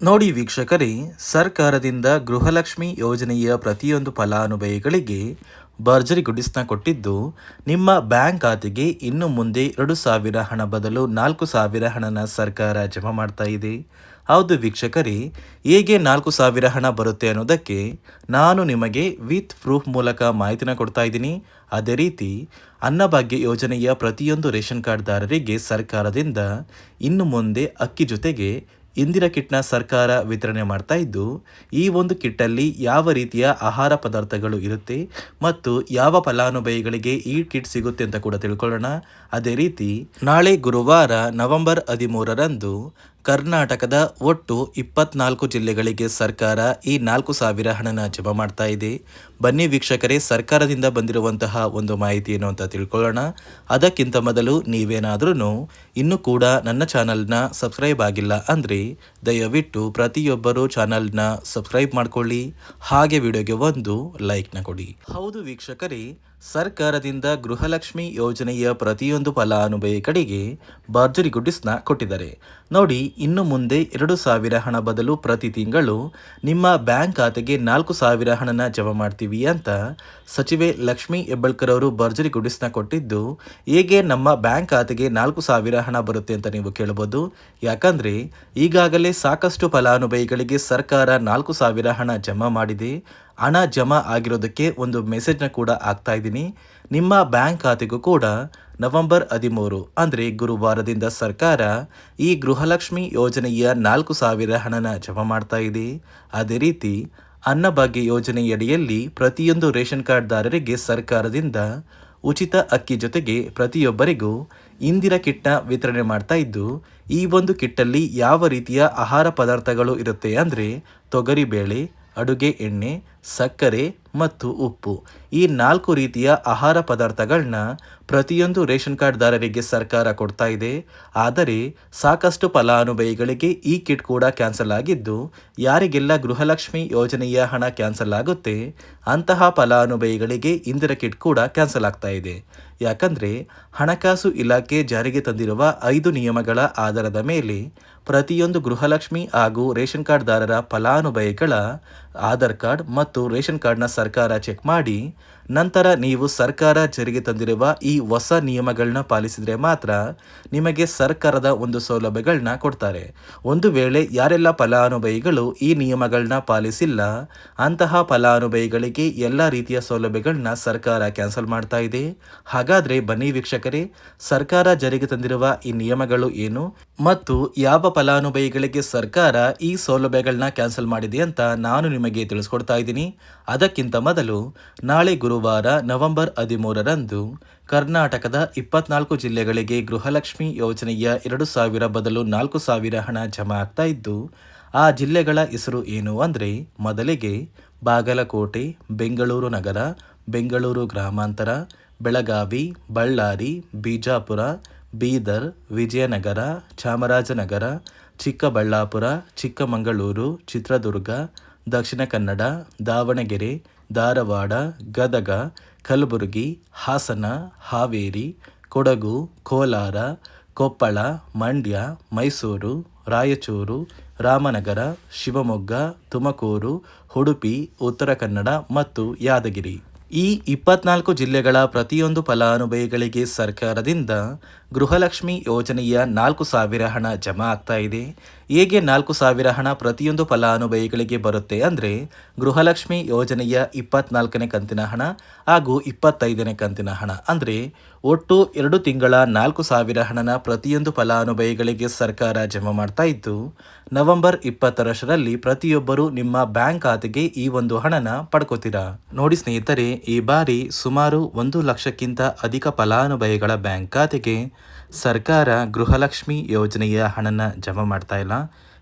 ನೋಡಿ ವೀಕ್ಷಕರೇ, ಸರ್ಕಾರದಿಂದ ಗೃಹಲಕ್ಷ್ಮಿ ಯೋಜನೆಯ ಪ್ರತಿಯೊಂದು ಫಲಾನುಭವಿಗಳಿಗೆ ಭರ್ಜರಿ ಗುಡಿಸ್ನ ಕೊಟ್ಟಿದ್ದು, ನಿಮ್ಮ ಬ್ಯಾಂಕ್ ಖಾತೆಗೆ ಇನ್ನು ಮುಂದೆ ಎರಡು ಸಾವಿರ ಹಣ ಬದಲು ನಾಲ್ಕು ಸಾವಿರ ಹಣನ ಸರ್ಕಾರ ಜಮಾ ಮಾಡ್ತಾ ಇದೆ. ಹೌದು ವೀಕ್ಷಕರೇ, ಹೇಗೆ ನಾಲ್ಕು ಸಾವಿರ ಹಣ ಬರುತ್ತೆ ಅನ್ನೋದಕ್ಕೆ ನಾನು ನಿಮಗೆ ವಿತ್ ಪ್ರೂಫ್ ಮೂಲಕ ಮಾಹಿತಿನ ಕೊಡ್ತಾ ಇದ್ದೀನಿ. ಅದೇ ರೀತಿ, ಅನ್ನಭಾಗ್ಯ ಯೋಜನೆಯ ಪ್ರತಿಯೊಂದು ರೇಷನ್ ಕಾರ್ಡ್ದಾರರಿಗೆ ಸರ್ಕಾರದಿಂದ ಇನ್ನು ಮುಂದೆ ಅಕ್ಕಿ ಜೊತೆಗೆ ಇಂದಿರಾ ಕಿಟ್ನ ಸರ್ಕಾರ ವಿತರಣೆ ಮಾಡ್ತಾ ಇದ್ದು, ಈ ಒಂದು ಕಿಟ್ಟಲ್ಲಿ ಯಾವ ರೀತಿಯ ಆಹಾರ ಪದಾರ್ಥಗಳು ಇರುತ್ತೆ ಮತ್ತು ಯಾವ ಫಲಾನುಭವಿಗಳಿಗೆ ಈ ಕಿಟ್ ಸಿಗುತ್ತೆ ಅಂತ ಕೂಡ ತಿಳ್ಕೊಳ್ಳೋಣ. ಅದೇ ರೀತಿ ನಾಳೆ ಗುರುವಾರ ನವೆಂಬರ್ ಹದಿಮೂರರಂದು ಕರ್ನಾಟಕದ ಒಟ್ಟು ಇಪ್ಪತ್ನಾಲ್ಕು ಜಿಲ್ಲೆಗಳಿಗೆ ಸರ್ಕಾರ ಈ ನಾಲ್ಕು ಸಾವಿರ ಹಣನ ಜಮಾ ಮಾಡ್ತಾ ಇದೆ. ಬನ್ನಿ ವೀಕ್ಷಕರೇ, ಸರ್ಕಾರದಿಂದ ಬಂದಿರುವಂತಹ ಒಂದು ಮಾಹಿತಿ ಏನು ಅಂತ ತಿಳ್ಕೊಳ್ಳೋಣ. ಅದಕ್ಕಿಂತ ಮೊದಲು ನೀವೇನಾದ್ರೂ ಇನ್ನೂ ಕೂಡ ನನ್ನ ಚಾನಲ್ನ ಸಬ್ಸ್ಕ್ರೈಬ್ ಆಗಿಲ್ಲ ಅಂದರೆ ದಯವಿಟ್ಟು ಪ್ರತಿಯೊಬ್ಬರು ಚಾನಲ್ನ ಸಬ್ಸ್ಕ್ರೈಬ್ ಮಾಡ್ಕೊಳ್ಳಿ. ಹಾಗೆ ವಿಡಿಯೋಗೆ ಒಂದು ಲೈಕ್ನ ಕೊಡಿ. ಹೌದು ವೀಕ್ಷಕರೇ ಸರ್ಕಾರದಿಂದ ಗೃಹಲಕ್ಷ್ಮಿ ಯೋಜನೆಯ ಪ್ರತಿಯೊಂದು ಫಲಾನುಭವಿಗಳಿಗೆ ಭರ್ಜರಿ ಗುಡ್ಡಿಸ್ನ ಕೊಟ್ಟಿದ್ದಾರೆ. ನೋಡಿ, ಇನ್ನು ಮುಂದೆ ಎರಡು ಸಾವಿರ ಹಣ ಬದಲು ಪ್ರತಿ ತಿಂಗಳು ನಿಮ್ಮ ಬ್ಯಾಂಕ್ ಖಾತೆಗೆ ನಾಲ್ಕು ಸಾವಿರ ಹಣನ ಜಮಾ ಮಾಡ್ತೀವಿ ಅಂತ ಸಚಿವೆ ಲಕ್ಷ್ಮಿ ಹೆಬ್ಬಳ್ಕರ್ ಅವರು ಭರ್ಜರಿ ಗುಡ್ಡಿಸ್ನ ಕೊಟ್ಟಿದ್ದು, ಹೇಗೆ ನಮ್ಮ ಬ್ಯಾಂಕ್ ಖಾತೆಗೆ ನಾಲ್ಕು ಸಾವಿರ ಹಣ ಬರುತ್ತೆ ಅಂತ ನೀವು ಕೇಳಬಹುದು ಯಾಕಂದ್ರೆ, ಈಗಾಗಲೇ ಸಾಕಷ್ಟು ಫಲಾನುಭವಿಗಳಿಗೆ ಸರ್ಕಾರ ನಾಲ್ಕು ಸಾವಿರ ಹಣ ಜಮಾ ಮಾಡಿದೆ. ಹಣ ಜಮಾ ಆಗಿರೋದಕ್ಕೆ ಒಂದು ಮೆಸೇಜ್ನ ಕೂಡ ಆಗ್ತಾ ಇದ್ದೀನಿ. ನಿಮ್ಮ ಬ್ಯಾಂಕ್ ಖಾತೆಗೂ ಕೂಡ ನವೆಂಬರ್ ಹದಿಮೂರು ಅಂದರೆ ಗುರುವಾರದಿಂದ ಸರ್ಕಾರ ಈ ಗೃಹಲಕ್ಷ್ಮಿ ಯೋಜನೆಯ ನಾಲ್ಕು ಸಾವಿರ ಹಣನ ಜಮಾ ಮಾಡ್ತಾ ಇದೆ. ಅದೇ ರೀತಿ ಅನ್ನಭಾಗ್ಯ ಯೋಜನೆಯಡಿಯಲ್ಲಿ ಪ್ರತಿಯೊಂದು ರೇಷನ್ ಕಾರ್ಡ್ದಾರರಿಗೆ ಸರ್ಕಾರದಿಂದ ಉಚಿತ ಅಕ್ಕಿ ಜೊತೆಗೆ ಪ್ರತಿಯೊಬ್ಬರಿಗೂ ಇಂದಿರ ಕಿಟ್ನ ವಿತರಣೆ ಮಾಡ್ತಾ ಇದ್ದು, ಈ ಒಂದು ಕಿಟ್ಟಲ್ಲಿ ಯಾವ ರೀತಿಯ ಆಹಾರ ಪದಾರ್ಥಗಳು ಇರುತ್ತೆ ಅಂದರೆ ತೊಗರಿಬೇಳೆ, ಅಡುಗೆ ಎಣ್ಣೆ ಸಕ್ಕರೆ ಮತ್ತು ಉಪ್ಪು. ಈ ನಾಲ್ಕು ರೀತಿಯ ಆಹಾರ ಪದಾರ್ಥಗಳನ್ನ ಪ್ರತಿಯೊಂದು ರೇಷನ್ ಕಾರ್ಡ್ದಾರರಿಗೆ ಸರ್ಕಾರ ಕೊಡ್ತಾ ಇದೆ. ಆದರೆ ಸಾಕಷ್ಟು ಫಲಾನುಭವಿಗಳಿಗೆ ಈ ಕಿಟ್ ಕೂಡ ಕ್ಯಾನ್ಸಲ್ ಆಗಿದ್ದು, ಯಾರಿಗೆಲ್ಲ ಗೃಹಲಕ್ಷ್ಮಿ ಯೋಜನೆಯ ಹಣ ಕ್ಯಾನ್ಸಲ್ ಆಗುತ್ತೆ, ಅಂತಹ ಫಲಾನುಭವಿಗಳಿಗೆ ಇಂದಿರ ಕಿಟ್ ಕೂಡ ಕ್ಯಾನ್ಸಲ್ ಆಗ್ತಾ ಇದೆ. ಯಾಕಂದರೆ ಹಣಕಾಸು ಇಲಾಖೆ ಜಾರಿಗೆ ತಂದಿರುವ ಐದು ನಿಯಮಗಳ ಆಧಾರದ ಮೇಲೆ ಪ್ರತಿಯೊಂದು ಗೃಹಲಕ್ಷ್ಮಿ ಹಾಗೂ ರೇಷನ್ ಕಾರ್ಡ್ದಾರರ ಫಲಾನುಭವಿಗಳ ಆಧಾರ್ ಕಾರ್ಡ್ ಮತ್ತು ರೇಷನ್ ಕಾರ್ಡ್ನ ಸರ್ಕಾರ ಚೆಕ್ ಮಾಡಿ, ನಂತರ ನೀವು ಸರ್ಕಾರ ಜರಿಗೆ ತಂದಿರುವ ಈ ಹೊಸ ನಿಯಮಗಳನ್ನ ಪಾಲಿಸಿದರೆ ಮಾತ್ರ ನಿಮಗೆ ಸರ್ಕಾರದ ಒಂದು ಸೌಲಭ್ಯಗಳನ್ನ ಕೊಡ್ತಾರೆ. ಒಂದು ವೇಳೆ ಯಾರೆಲ್ಲ ಫಲಾನುಭವಿಗಳು ಈ ನಿಯಮಗಳನ್ನ ಪಾಲಿಸಿಲ್ಲ, ಅಂತಹ ಫಲಾನುಭವಿಗಳಿಗೆ ಎಲ್ಲ ರೀತಿಯ ಸೌಲಭ್ಯಗಳನ್ನ ಸರ್ಕಾರ ಕ್ಯಾನ್ಸಲ್ ಮಾಡ್ತಾ ಇದೆ. ಹಾಗಾದರೆ ಬನ್ನಿ ವೀಕ್ಷಕರೇ, ಸರ್ಕಾರ ಜರಿಗೆ ತಂದಿರುವ ಈ ನಿಯಮಗಳು ಏನು ಮತ್ತು ಯಾವ ಫಲಾನುಭವಿಗಳಿಗೆ ಸರ್ಕಾರ ಈ ಸೌಲಭ್ಯಗಳನ್ನ ಕ್ಯಾನ್ಸಲ್ ಮಾಡಿದೆ ಅಂತ ನಾನು ನಿಮಗೆ ತಿಳಿಸ್ಕೊಡ್ತಾ ಇದ್ದೀನಿ. ಅದಕ್ಕಿಂತ ಮೊದಲು ನಾಳೆ ಗುರುವಾರ ನವೆಂಬರ್ ಹದಿಮೂರರಂದು ಕರ್ನಾಟಕದ ಇಪ್ಪತ್ನಾಲ್ಕು ಜಿಲ್ಲೆಗಳಿಗೆ ಗೃಹಲಕ್ಷ್ಮಿ ಯೋಜನೆಯ ಎರಡು ಸಾವಿರ ಬದಲು ನಾಲ್ಕು ಸಾವಿರ ಹಣ ಜಮಾ ಆಗ್ತಾ ಇದ್ದು, ಆ ಜಿಲ್ಲೆಗಳ ಹೆಸರು ಏನು ಅಂದರೆ ಮೊದಲಿಗೆ ಬಾಗಲಕೋಟೆ, ಬೆಂಗಳೂರು ನಗರ, ಬೆಂಗಳೂರು ಗ್ರಾಮಾಂತರ, ಬೆಳಗಾವಿ, ಬಳ್ಳಾರಿ, ಬಿಜಾಪುರ, ಬೀದರ್, ವಿಜಯನಗರ, ಚಾಮರಾಜನಗರ, ಚಿಕ್ಕಬಳ್ಳಾಪುರ, ಚಿಕ್ಕಮಗಳೂರು, ಚಿತ್ರದುರ್ಗ ದಕ್ಷಿಣ ಕನ್ನಡ, ದಾವಣಗೆರೆ, ಧಾರವಾಡ, ಗದಗ, ಕಲಬುರಗಿ, ಹಾಸನ, ಹಾವೇರಿ, ಕೊಡಗು, ಕೋಲಾರ, ಕೊಪ್ಪಳ, ಮಂಡ್ಯ, ಮೈಸೂರು, ರಾಯಚೂರು, ರಾಮನಗರ, ಶಿವಮೊಗ್ಗ, ತುಮಕೂರು, ಉಡುಪಿ, ಉತ್ತರ ಕನ್ನಡ ಮತ್ತು ಯಾದಗಿರಿ. ಈ ಇಪ್ಪತ್ನಾಲ್ಕು ಜಿಲ್ಲೆಗಳ ಪ್ರತಿಯೊಂದು ಫಲಾನುಭವಿಗಳಿಗೆ ಸರ್ಕಾರದಿಂದ ಗೃಹಲಕ್ಷ್ಮಿ ಯೋಜನೆಯ ನಾಲ್ಕು ಸಾವಿರ ಹಣ ಜಮಾ ಆಗ್ತಾ ಇದೆ. ಹೇಗೆ ನಾಲ್ಕು ಸಾವಿರ ಹಣ ಪ್ರತಿಯೊಂದು ಫಲಾನುಭವಿಗಳಿಗೆ ಬರುತ್ತೆ ಅಂದರೆ ಗೃಹಲಕ್ಷ್ಮಿ ಯೋಜನೆಯ ಇಪ್ಪತ್ನಾಲ್ಕನೇ ಕಂತಿನ ಹಣ ಹಾಗೂ ಇಪ್ಪತ್ತೈದನೇ ಕಂತಿನ ಹಣ ಅಂದರೆ ಒಟ್ಟು ಎರಡು ತಿಂಗಳ ನಾಲ್ಕು ಸಾವಿರ ಹಣನ ಪ್ರತಿಯೊಂದು ಫಲಾನುಭವಿಗಳಿಗೆ ಸರ್ಕಾರ ಜಮಾ ಮಾಡ್ತಾ ಇದ್ದು, ನವೆಂಬರ್ ಇಪ್ಪತ್ತರಷ್ಟರಲ್ಲಿ ಪ್ರತಿಯೊಬ್ಬರು ನಿಮ್ಮ ಬ್ಯಾಂಕ್ ಖಾತೆಗೆ ಈ ಒಂದು ಹಣನ ಪಡ್ಕೋತೀರಾ? ನೋಡಿ ಸ್ನೇಹಿತರೆ, ಈ ಬಾರಿ ಸುಮಾರು ಒಂದು ಲಕ್ಷಕ್ಕಿಂತ ಅಧಿಕ ಫಲಾನುಭವಿಗಳ ಬ್ಯಾಂಕ್ ಖಾತೆಗೆ ಸರ್ಕಾರ ಗೃಹಲಕ್ಷ್ಮಿ ಯೋಜನೆಯ ಹಣನ ಜಮಾ ಮಾಡ್ತಾ ಇಲ್ಲ.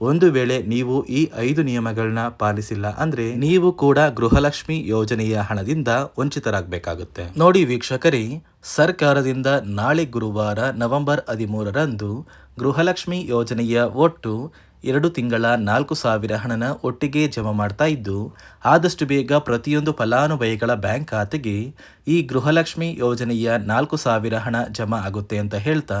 ಒಂದು ವೇಳೆ ನೀವು ಈ ಐದು ನಿಯಮಗಳನ್ನ ಪಾಲಿಸಿಲ್ಲ ಅಂದ್ರೆ ನೀವು ಕೂಡ ಗೃಹಲಕ್ಷ್ಮಿ ಯೋಜನೆಯ ಹಣದಿಂದ ವಂಚಿತರಾಗಬೇಕಾಗುತ್ತೆ. ನೋಡಿ ವೀಕ್ಷಕರೇ, ಸರ್ಕಾರದಿಂದ ನಾಳೆ ಗುರುವಾರ ನವೆಂಬರ್ ಹದಿಮೂರರಂದು ಗೃಹಲಕ್ಷ್ಮಿ ಯೋಜನೆಯ ಒಟ್ಟು ಎರಡು ತಿಂಗಳ ನಾಲ್ಕು ಸಾವಿರ ಹಣನ ಒಟ್ಟಿಗೆ ಜಮಾ ಮಾಡ್ತಾ ಇದ್ದು, ಆದಷ್ಟು ಬೇಗ ಪ್ರತಿಯೊಂದು ಫಲಾನುಭವಿಗಳ ಬ್ಯಾಂಕ್ ಖಾತೆಗೆ ಈ ಗೃಹಲಕ್ಷ್ಮಿ ಯೋಜನೆಯ ನಾಲ್ಕು ಸಾವಿರ ಹಣ ಜಮಾ ಆಗುತ್ತೆ ಅಂತ ಹೇಳ್ತಾ